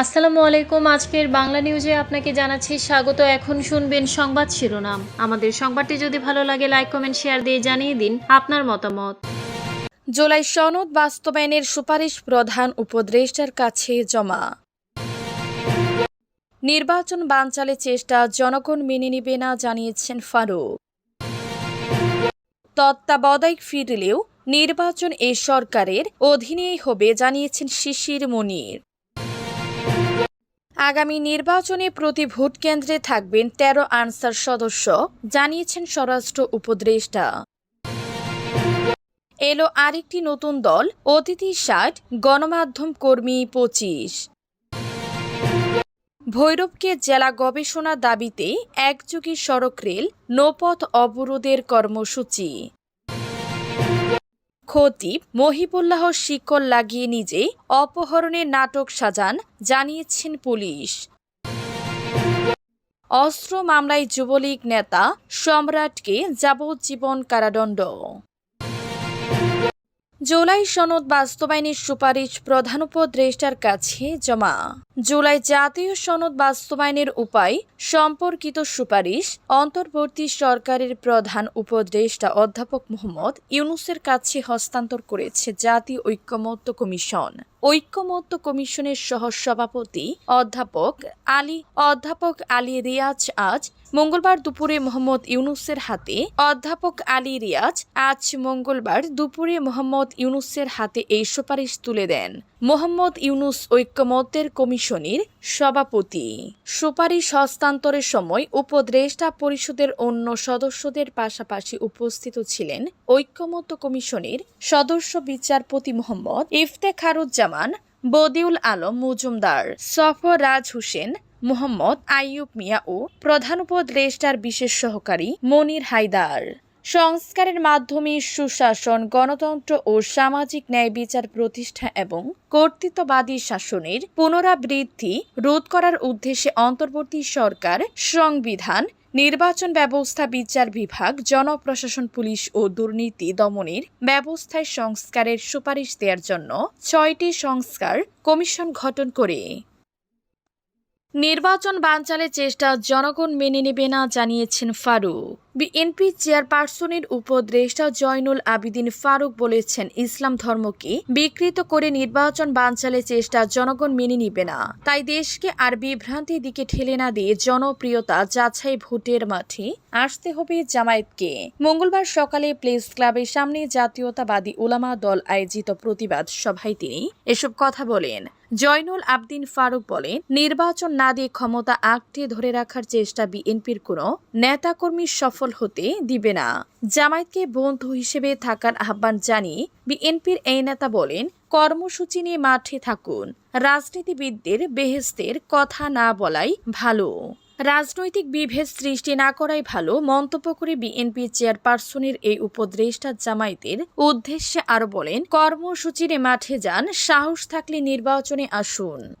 আসসালামু আলাইকুম। আজকের বাংলা নিউজে আপনাকে জানাচ্ছি স্বাগত। এখন শুনবেন সংবাদ শিরোনাম। আমাদের সংবাদটি যদি ভালো লাগে লাইক কমেন্ট শেয়ার দিয়ে জানিয়ে দিন আপনার মতামত। জুলাই সনদ বাস্তবায়নের সুপারিশ প্রধান উপদেষ্টার কাছে জমা। নির্বাচন বানচালে চেষ্টা, জনগণ মেনে নেবে না জানিয়েছেন ফারুক। তত্ত্বাবধায়ক ফিরলেও নির্বাচন এ সরকারের অধীনেই হবে জানিয়েছেন শিশির মনির। আগামী নির্বাচনে প্রতি ভোট কেন্দ্রে থাকবেন তেরো আনসার সদস্য, জানিয়েছেন স্বরাষ্ট্র উপদেষ্টা। এলো আরেকটি নতুন দল, অতিথি ষাট, গণমাধ্যম কর্মী পঁচিশ। ভৈরবকে জেলা গবেষণা দাবিতে একযুগী সড়ক রেল, নৌপথ অবরোধের কর্মসূচি। খতিব মহিবুল্লাহ শিকল লাগিয়ে নিজে অপহরণের নাটক সাজান জানিয়েছেন পুলিশ। অস্ত্র মামলায় যুবলীগ নেতা সম্রাটকে যাবজ্জীবন কারাদণ্ড। জুলাই সনদ বাস্তবায়নের সুপারিশ প্রধান উপদেষ্টার কাছে জমা। জুলাই জাতীয় সনদ বাস্তবায়নের উপায়, সম্পর্কিত সুপারিশ, অন্তর্বর্তী সরকারের প্রধান উপদেষ্টা অধ্যাপক মোহাম্মদ ইউনুসের কাছে হস্তান্তর করেছে জাতীয় ঐক্যমত্য কমিশন। ঐক্যমত্য কমিশনের সহ সভাপতি অধ্যাপক আলী অধ্যাপক আলী রিয়াজ আজ মঙ্গলবার দুপুরে মোহাম্মদ ইউনুসের হাতে, অধ্যাপক আলী রিয়াজ আজ মঙ্গলবার দুপুরে মোহাম্মদ ইউনুসের হাতে এই সুপারিশ তুলে দেন। মোহাম্মদ ইউনুস ঐক্যমত্যের কমিশনের সভাপতি। সুপারিশ হস্তান্তরের সময় উপদেষ্টা পরিষদের অন্য সদস্যদের পাশাপাশি উপস্থিত ছিলেন ঐক্যমত্য কমিশনের সদস্য বিচারপতি মোহাম্মদ ইফতেখারুজ্জামান, বদিউল আলম মজুমদার, সফর রাজ হোসেন, মোহাম্মদ আইয়ুব মিয়া ও প্রধান উপদেষ্টার বিশেষ সহকারী মনির হায়দার। সংস্কারের মাধ্যমে সুশাসন, গণতন্ত্র ও সামাজিক ন্যায় বিচার প্রতিষ্ঠা এবং কর্তৃত্ববাদী শাসনের পুনরাবৃত্তি রোধ করার উদ্দেশ্যে অন্তর্বর্তী সরকার, সংবিধান, নির্বাচন ব্যবস্থা বিচার বিভাগ, জনপ্রশাসন, পুলিশ ও দুর্নীতি দমনের ব্যবস্থায় সংস্কারের সুপারিশ দেওয়ার জন্য ছয়টি সংস্কার কমিশন গঠন করে। নির্বাচন বানচালের চেষ্টা জনগণ মেনে নেবে না জানিয়েছেন ফারুক। বিএনপি চেয়ারপারসনের উপদেষ্টা জয়নুল আবিদিন ফারুক বলেছেন, ইসলাম ধর্মকে বিকৃত করে নির্বাচন বানচালের চেষ্টা জনগণ মেনে নিবে না। তাই দেশকে আর বিভ্রান্তির দিকে ঠেলে না দিয়ে জনপ্রিয়তা যাচাই ভোটের মাঠে আসতে হবে জামায়াতকে। মঙ্গলবার সকালে প্লেস ক্লাবের সামনে জাতীয়তাবাদী ওলামা দল আয়োজিত প্রতিবাদ সভায় তিনি এসব কথা বলেন। জয়নুল আবদিন ফারুক বলেন, নির্বাচন না দিয়ে ক্ষমতা আঁকড়ে ধরে রাখার চেষ্টা বিএনপির কোনো নেতাকর্মী সফল হতে দিবে না। জামায়াতকে বন্ধু হিসেবে থাকার আহ্বান জানিয়ে বিএনপির এই নেতা বলেন, কর্মসূচি নিয়ে মাঠে থাকুন। রাজনীতিবিদদের বেহেস্তের কথা না বলাই ভালো। রাজনৈতিক বিভেদ সৃষ্টি না করাই ভালো মন্তব্য করে বিএনপি চেয়ারপারসনের এই উপদেষ্টা জামায়াতের উদ্দেশ্যে আরও বলেন, কর্মসূচির মাঠে যান, সাহস থাকলে নির্বাচনে আসুন।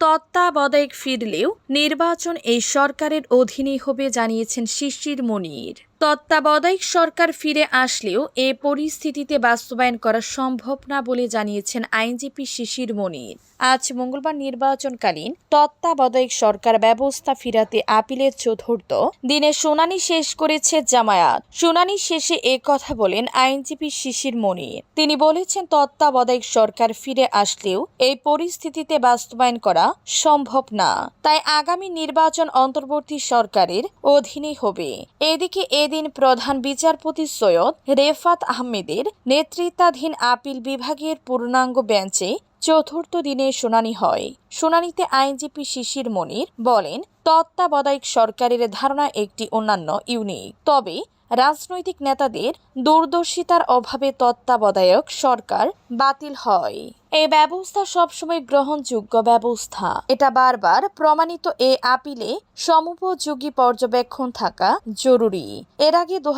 তত্ত্বাবধায়ক ফিরলেও নির্বাচন এই সরকারের অধীনেই হবে, জানিয়েছেন শিশির মনির। তত্ত্বাবধায়ক সরকার ফিরে আসলেও এ পরিস্থিতিতে বাস্তবায়ন করা সম্ভব না বলে জানিয়েছেন আইনজীবী শিশির মনির। আজ মঙ্গলবার নির্বাচনকালীন তত্ত্বাবধায়ক সরকার ব্যবস্থা ফিরাতে আপিলের চতুর্থ দিনে শুনানি শেষ করেছে জামায়াত। শুনানি শেষে এ কথা বলেন আইনজীবী শিশির মনির। তিনি বলেছেন, তত্ত্বাবধায়ক সরকার ফিরে আসলেও এই পরিস্থিতিতে বাস্তবায়ন করা সম্ভব না। তাই আগামী নির্বাচন অন্তর্বর্তী সরকারের অধীনে হবে। এদিকে এদিন প্রধান বিচারপতি সৈয়দ রেফাত আহমেদের নেতৃত্বাধীন আপিল বিভাগের পূর্ণাঙ্গ বেঞ্চে চতুর্থ দিনে শুনানি হয়। শুনানিতে আইনজীবী শিশির মনির বলেন, তত্ত্বাবধায়ক সরকারের ধারণা একটি অন্যান্য ইউনিক। তবে রাজনৈতিক নেতাদের দূরদর্শিতার অভাবে তত্ত্বাবধায়ক সরকার বাতিল হয়। এই ব্যবস্থা সবসময় গ্রহণযোগ্য ব্যবস্থা। এটা বারবার প্রমাণিত এ আপিলে সমুপযোগী পর্যবেক্ষণ থাকা জরুরি। এর আগে দু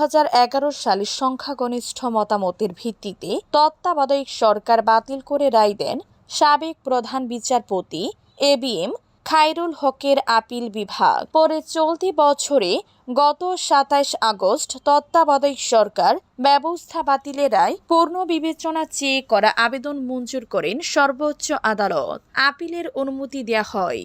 সালে সংখ্যাগরিষ্ঠ মতামতের ভিত্তিতে তত্ত্বাবধায়ক সরকার বাতিল করে রায় দেন সাবেক প্রধান বিচারপতি এ বি এম খায়রুল হকের আপিল বিভাগ। পরে চলতি বছরে গত সাতাশ আগস্ট তত্ত্বাবধায়ক সরকার ব্যবস্থা বাতিলের রায় পূর্ণ বিবেচনা চেয়ে করা আবেদন মঞ্জুর করেন সর্বোচ্চ আদালত। আপিলের অনুমতি দেয়া হয়।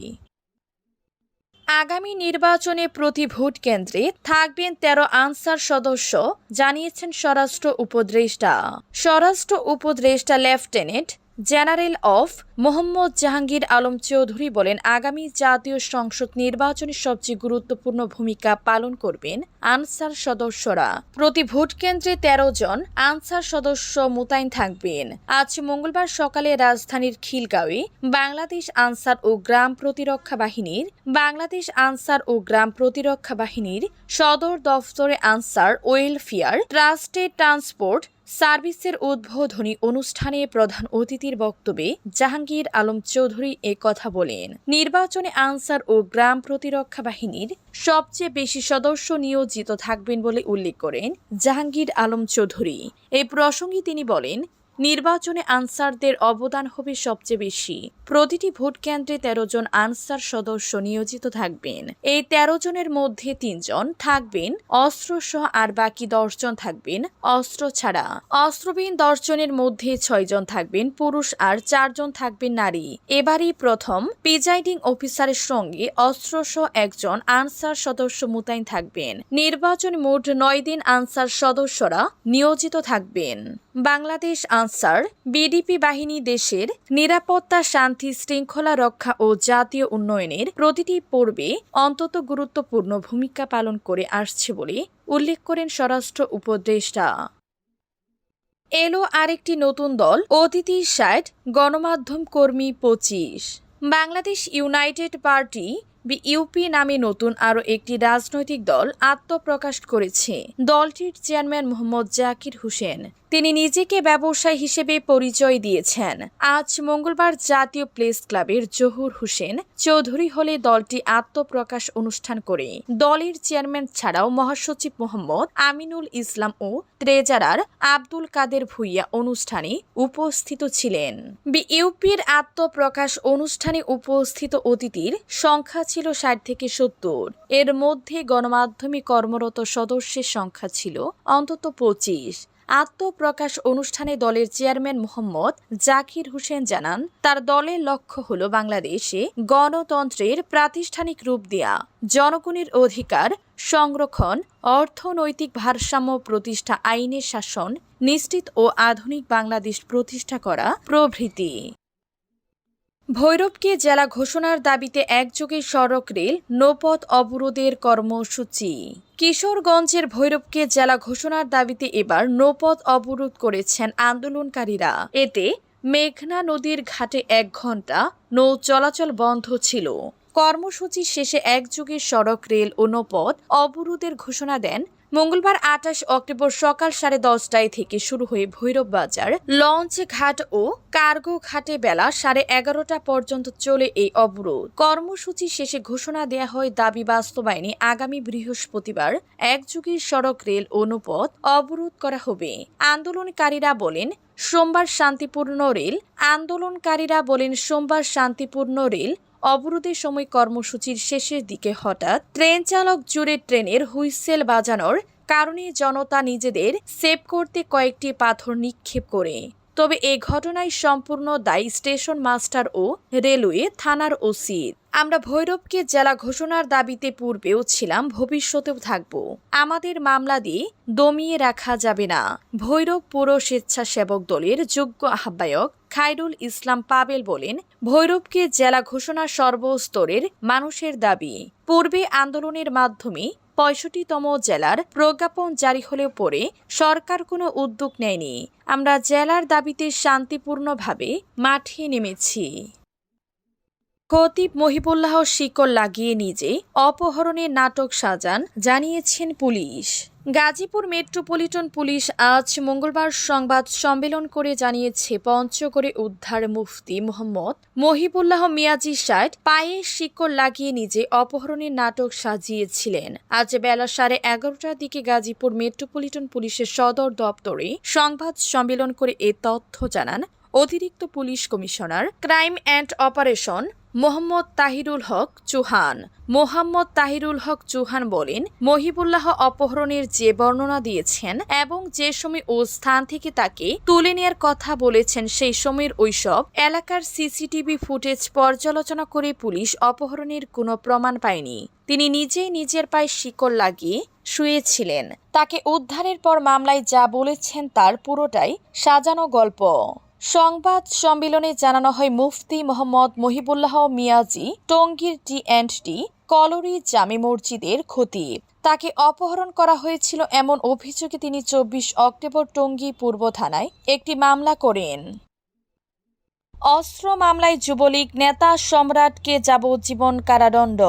আগামী নির্বাচনে প্রতি ভোট কেন্দ্রে থাকবেন তেরো আনসার সদস্য, জানিয়েছেন স্বরাষ্ট্র উপদেষ্টা। স্বরাষ্ট্র উপদেষ্টা lieutenant general of Mohammad Jahangir Alam Chowdhury বলেন, আগামী জাতীয় সংসদ নির্বাচনে সবচেয়ে গুরুত্বপূর্ণ ভূমিকা পালন করবেন আনসার সদস্যরা। প্রতি ভোট কেন্দ্রে তেরো জন আনসার সদস্য মোতায়েন থাকবেন। আজ মঙ্গলবার সকালে রাজধানীর খিলগাঁওয়ে বাংলাদেশ আনসার ও গ্রাম প্রতিরক্ষা বাহিনীর বাংলাদেশ আনসার ও গ্রাম প্রতিরক্ষা বাহিনীর সদর দফতরে আনসার ওয়েলফেয়ার ট্রাস্টেড ট্রান্সপোর্ট সার্ভিসের উদ্বোধনী অনুষ্ঠানে প্রধান অতিথির বক্তব্যে জাহাঙ্গীর আলম চৌধুরী এ কথা বলেন। নির্বাচনে আনসার ও গ্রাম প্রতিরক্ষা বাহিনীর সবচেয়ে বেশি সদস্য নিয়োজিত থাকবেন বলে উল্লেখ করেন জাহাঙ্গীর আলম চৌধুরী। এ প্রসঙ্গে তিনি বলেন নির্বাচনে আনসারদের অবদান হবে সবচেয়ে বেশি। প্রতিটি ভোট কেন্দ্রে তেরো জন আনসার সদস্য নিয়োজিত থাকবেন। এই তেরো জনের মধ্যে তিনজন থাকবেন, অস্ত্র সহ আর বাকি দশজন থাকবেন অস্ত্র ছাড়া। অস্ত্রবিহীন দশজনের মধ্যে ছয়জন থাকবেন পুরুষ আর চারজন থাকবেন নারী। এবারই প্রথম প্রিজাইডিং অফিসারের সঙ্গে অস্ত্র সহ একজন আনসার সদস্য মোতায়েন থাকবেন। নির্বাচন মোট নয় দিন আনসার সদস্যরা নিয়োজিত থাকবেন। বাংলাদেশ আনসার, বিডিপি বাহিনী দেশের নিরাপত্তা, শান্তি, শৃঙ্খলা রক্ষা ও জাতীয় উন্নয়নের প্রতিটি পর্বে অন্তত গুরুত্বপূর্ণ ভূমিকা পালন করে আসছে বলে উল্লেখ করেন স্বরাষ্ট্র উপদেষ্টা। এলো আরেকটি নতুন দল, অতিথি ষাট, গণমাধ্যম কর্মী পঁচিশ। বাংলাদেশ ইউনাইটেড পার্টি ইউপি নামে নতুন আরও একটি রাজনৈতিক দল আত্মপ্রকাশ করেছে। দলটির চেয়ারম্যান মোহাম্মদ জাকির হোসেন তিনি নিজেকে ব্যবসায়ী হিসেবে পরিচয় দিয়েছেন। আজ মঙ্গলবার জাতীয় প্লেস ক্লাবের জহুর হোসেন চৌধুরী হলে দলটি আত্মপ্রকাশ অনুষ্ঠান করে। দলের চেয়ারম্যান ছাড়াও মহাসচিব মোহাম্মদ আমিনুল ইসলাম ও ট্রেজারার আব্দুল কাদের ভুইয়া অনুষ্ঠানে উপস্থিত ছিলেন। বিইউপির আত্মপ্রকাশ অনুষ্ঠানে উপস্থিত অতিথির সংখ্যা ছিল ষাট থেকে সত্তর। এর মধ্যে গণমাধ্যমে কর্মরত সদস্যের সংখ্যা ছিল অন্তত পঁচিশ। আত্মপ্রকাশ অনুষ্ঠানে দলের চেয়ারম্যান মোহাম্মদ জাকির হোসেন জানান, তার দলের লক্ষ্য হল বাংলাদেশে গণতন্ত্রের প্রাতিষ্ঠানিক রূপ দেয়া, জনগণের অধিকার, সংরক্ষণ, অর্থনৈতিক ভারসাম্য প্রতিষ্ঠা আইনের শাসন, নিশ্চিত ও আধুনিক বাংলাদেশ প্রতিষ্ঠা করা প্রভৃতি। ভৈরবকে জেলা ঘোষণার দাবিতে একযোগে সড়ক রেল, নৌপথ অবরোধের কর্মসূচি। কিশোরগঞ্জের ভৈরবকে জেলা ঘোষণার দাবিতে এবার নৌপথ অবরোধ করেছেন আন্দোলনকারীরা। এতে মেঘনা নদীর ঘাটে এক ঘণ্টা নৌ চলাচল বন্ধ ছিল। কর্মসূচি শেষে একযোগে সড়ক, রেল ও নৌপথ অবরোধের ঘোষণা দেন মঙ্গলবার আঠাশ অক্টোবর সকাল সাড়ে দশটায় থেকে শুরু হয়ে ভৈরব বাজার, লঞ্চ ঘাট ও কার্গো ঘাটে বেলা সাড়ে এগারোটা পর্যন্ত চলে এই অবরোধ। কর্মসূচি শেষে ঘোষণা দেয়া হয় দাবি বাস্তবায়নে আগামী বৃহস্পতিবার একযুগে সড়ক, রেল, অনুপথ অবরোধ করা হবে। আন্দোলনকারীরা বলেন, সোমবার শান্তিপূর্ণ রেল, আন্দোলনকারীরা বলেন, সোমবার শান্তিপূর্ণ রেল অবরোধের সময় কর্মসূচির শেষের দিকে হঠাৎ ট্রেন চালক জুড়ে ট্রেনের হুইসেল বাজানোর কারণে জনতা নিজেদের সেভ করতে কয়েকটি পাথর নিক্ষেপ করে। তবে এ ঘটনায় সম্পূর্ণ দায়ী স্টেশন মাস্টার ও রেলওয়ে থানার ওসির আমরা ভৈরবকে জেলা ঘোষণার দাবিতে পূর্বেও ছিলাম, ভবিষ্যতেও থাকব। আমাদের মামলা দিয়ে দমিয়ে রাখা যাবে না। ভৈরব পুর স্বেচ্ছাসেবক দলের যোগ্য আহ্বায়ক খায়রুল ইসলাম পাবেল বলেন, ভৈরবকে জেলা ঘোষণা সর্বস্তরের মানুষের দাবি। পূর্বে আন্দোলনের মাধ্যমে পঁয়ষট্টিতম জেলার প্রজ্ঞাপন জারি হলেও পরে সরকার কোনো উদ্যোগ নেয়নি। আমরা জেলার দাবিতে শান্তিপূর্ণভাবে মাঠে নেমেছি। খতিব মহিবুল্লাহ শিকল লাগিয়ে নিজে অপহরণের নাটক সাজান জানিয়েছেন পুলিশ। গাজীপুর মেট্রোপলিটন পুলিশ আজ মঙ্গলবার সংবাদ সম্মেলন করে জানিয়েছে, পঞ্চগড়ে উদ্ধার মুফতি মোহাম্মদ মহিবুল্লাহ মিয়াজি ষাট পায়ে শিকড় লাগিয়ে নিজে অপহরণের নাটক সাজিয়েছিলেন। আজ বেলা সাড়ে এগারোটার দিকে গাজীপুর মেট্রোপলিটন পুলিশের সদর দপ্তরে সংবাদ সম্মেলন করে এ তথ্য জানান অতিরিক্ত police commissioner, crime and operation, Mohammad Tahirul Haque Chauhan. Mohammad Tahirul Haque Chauhan বলেন, মহিবুল্লাহ অপহরণের যে বর্ণনা দিয়েছেন এবং যে সময় ও স্থান থেকে তাকে তুলে নেওয়ার কথা বলেছেন সেই সময়ের ওইসব এলাকার সিসিটিভি ফুটেজ পর্যালোচনা করে পুলিশ অপহরণের কোনো প্রমাণ পায়নি। তিনি নিজেই নিজের পায়ে শিকল লাগিয়ে শুয়েছিলেন। তাকে উদ্ধারের পর মামলায় যা বলেছেন তার পুরোটাই সাজানো গল্প। সংবাদ সম্মেলনে জানানো হয় মুফতি মোহাম্মদ মহিবুল্লাহ মিয়াজি, টঙ্গীর টি অ্যান্ড টি, কলরি জামে মসজিদের খতিব। তাকে অপহরণ করা হয়েছিল এমন অভিযোগে তিনি চব্বিশ অক্টোবর টঙ্গী পূর্ব থানায় একটি মামলা করেন। অস্ত্র মামলায় যুবলীগ নেতা সম্রাটকে যাবজ্জীবন কারাদণ্ড।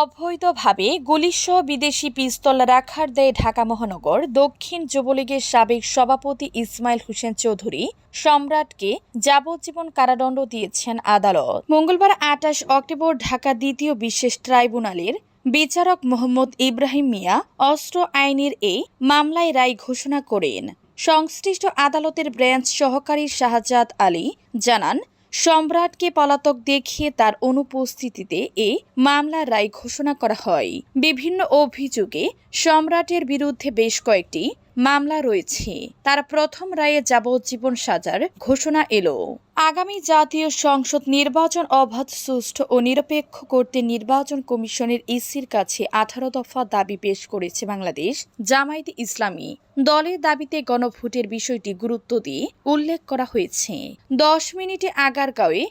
অবৈধভাবে গুলিসহ বিদেশি পিস্তল রাখার দেয় ঢাকা মহানগর দক্ষিণ যুবলীগের সাবেক সভাপতি ইসমাইল হোসেন চৌধুরী সম্রাটকে যাবজ্জীবন কারাদণ্ড দিয়েছেন আদালত। মঙ্গলবার আঠাশ অক্টোবর ঢাকা দ্বিতীয় বিশেষ ট্রাইব্যুনালের বিচারক মোহাম্মদ ইব্রাহিম মিয়া অস্ত্র আইনের এই মামলায় রায় ঘোষণা করেন। সংশ্লিষ্ট আদালতের ব্রাঞ্চ সহকারী শাহজাদ আলী জানান, সম্রাটকে পলাতক দেখিয়ে তার অনুপস্থিতিতে এ মামলার রায় ঘোষণা করা হয়। বিভিন্ন অভিযোগে সম্রাটের বিরুদ্ধে বেশ কয়েকটি মামলা রয়েছে। তার প্রথম রায়ে যাবজ্জীবন সাজার ঘোষণা এলো। আগামী জাতীয় সংসদ নির্বাচন অবাধ, সুষ্ঠু ও নিরপেক্ষ করতে নির্বাচন কমিশনের ইসির কাছে আঠারো দফা দাবি পেশ করেছে বাংলাদেশ জামায়াতে ইসলামী। দলের দাবিতে গণভোটের বিষয়টি গুরুত্ব দিয়ে উল্লেখ করা হয়েছে। দশ মিনিটে আগারগাঁওয়ে